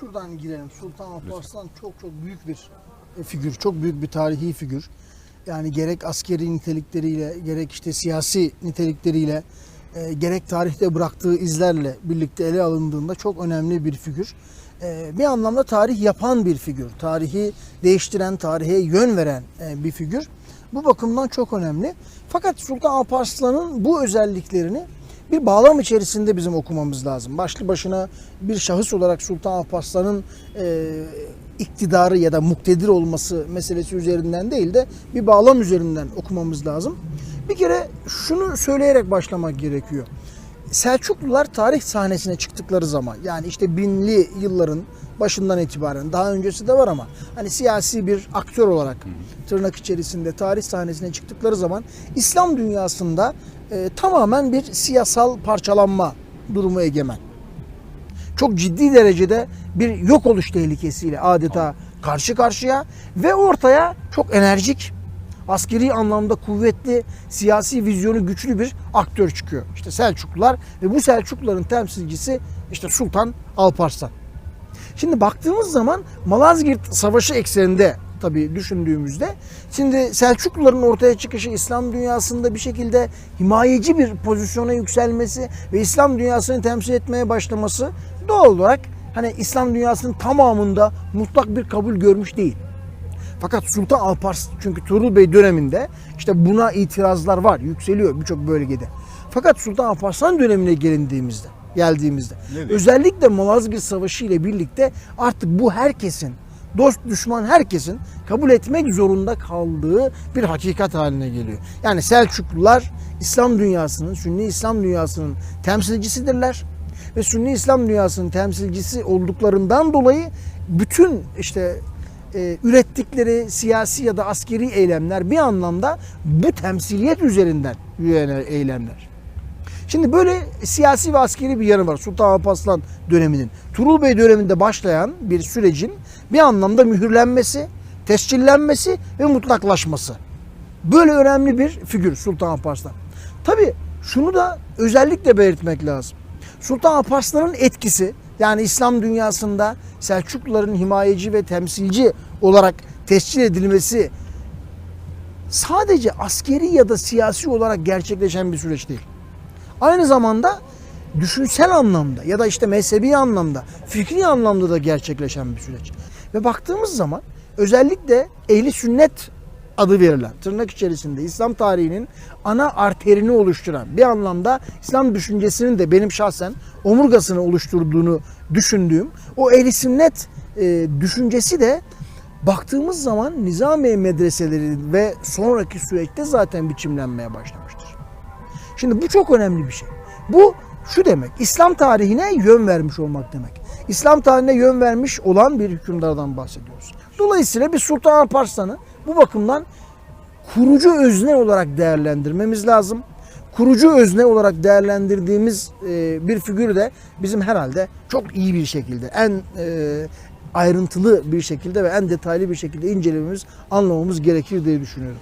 şuradan girelim. Sultan Alparslan çok çok büyük bir figür, çok büyük bir tarihi figür. Yani gerek askeri nitelikleriyle, gerek işte siyasi nitelikleriyle, e, gerek tarihte bıraktığı izlerle birlikte ele alındığında çok önemli bir figür. E, bir anlamda tarih yapan bir figür. Tarihi değiştiren, tarihe yön veren e, bir figür. Bu bakımdan çok önemli. Fakat Sultan Alparslan'ın bu özelliklerini bir bağlam içerisinde bizim okumamız lazım. Başlı başına bir şahıs olarak Sultan Alparslan'ın e, iktidarı ya da muktedir olması meselesi üzerinden değil de bir bağlam üzerinden okumamız lazım. Bir kere şunu söyleyerek başlamak gerekiyor. Selçuklular tarih sahnesine çıktıkları zaman yani işte binli yılların başından itibaren daha öncesi de var ama hani siyasi bir aktör olarak tırnak içerisinde tarih sahnesine çıktıkları zaman İslam dünyasında e, tamamen bir siyasal parçalanma durumu egemen. Çok ciddi derecede bir yok oluş tehlikesiyle adeta karşı karşıya ve ortaya çok enerjik, askeri anlamda kuvvetli, siyasi vizyonu güçlü bir aktör çıkıyor. İşte Selçuklular ve bu Selçukluların temsilcisi işte Sultan Alparslan. Şimdi baktığımız zaman Malazgirt Savaşı ekseninde tabii düşündüğümüzde şimdi Selçukluların ortaya çıkışı İslam dünyasında bir şekilde himayeci bir pozisyona yükselmesi ve İslam dünyasını temsil etmeye başlaması doğal olarak hani İslam dünyasının tamamında mutlak bir kabul görmüş değil. Fakat Sultan Alparslan çünkü Tuğrul Bey döneminde işte buna itirazlar var, yükseliyor birçok bölgede. Fakat Sultan Alparslan dönemine gelindiğimizde, geldiğimizde özellikle Malazgirt Savaşı ile birlikte artık bu herkesin dost düşman herkesin kabul etmek zorunda kaldığı bir hakikat haline geliyor. Yani Selçuklular İslam dünyasının, Sünni İslam dünyasının temsilcisidirler ve Sünni İslam dünyasının temsilcisi olduklarından dolayı bütün işte e, ürettikleri siyasi ya da askeri eylemler bir anlamda bu temsiliyet üzerinden eylemler. Şimdi böyle siyasi ve askeri bir yanı var Sultan Alparslan döneminin. Tuğrul Bey döneminde başlayan bir sürecin bir anlamda mühürlenmesi, tescillenmesi ve mutlaklaşması. Böyle önemli bir figür Sultan Alparslan. Tabi şunu da özellikle belirtmek lazım. Sultan Alparslan'ın etkisi yani İslam dünyasında Selçukluların himayeci ve temsilci olarak tescil edilmesi sadece askeri ya da siyasi olarak gerçekleşen bir süreç değil. Aynı zamanda düşünsel anlamda ya da işte mezhebi anlamda, fikri anlamda da gerçekleşen bir süreç. Ve baktığımız zaman özellikle ehli sünnet adı verilen tırnak içerisinde İslam tarihinin ana arterini oluşturan bir anlamda İslam düşüncesinin de benim şahsen omurgasını oluşturduğunu düşündüğüm o ehli sünnet e, düşüncesi de baktığımız zaman Nizamiye medreseleri ve sonraki süreçte zaten biçimlenmeye başlamıştır. Şimdi bu çok önemli bir şey. Bu şu demek, İslam tarihine yön vermiş olmak demek. İslam tarihine yön vermiş olan bir hükümdardan bahsediyoruz. Dolayısıyla bir Sultan Alparslan'ı bu bakımdan kurucu özne olarak değerlendirmemiz lazım. Kurucu özne olarak değerlendirdiğimiz e, bir figürü de bizim herhalde çok iyi bir şekilde, en e, ayrıntılı bir şekilde ve en detaylı bir şekilde incelememiz, anlamamız gerekir diye düşünüyorum.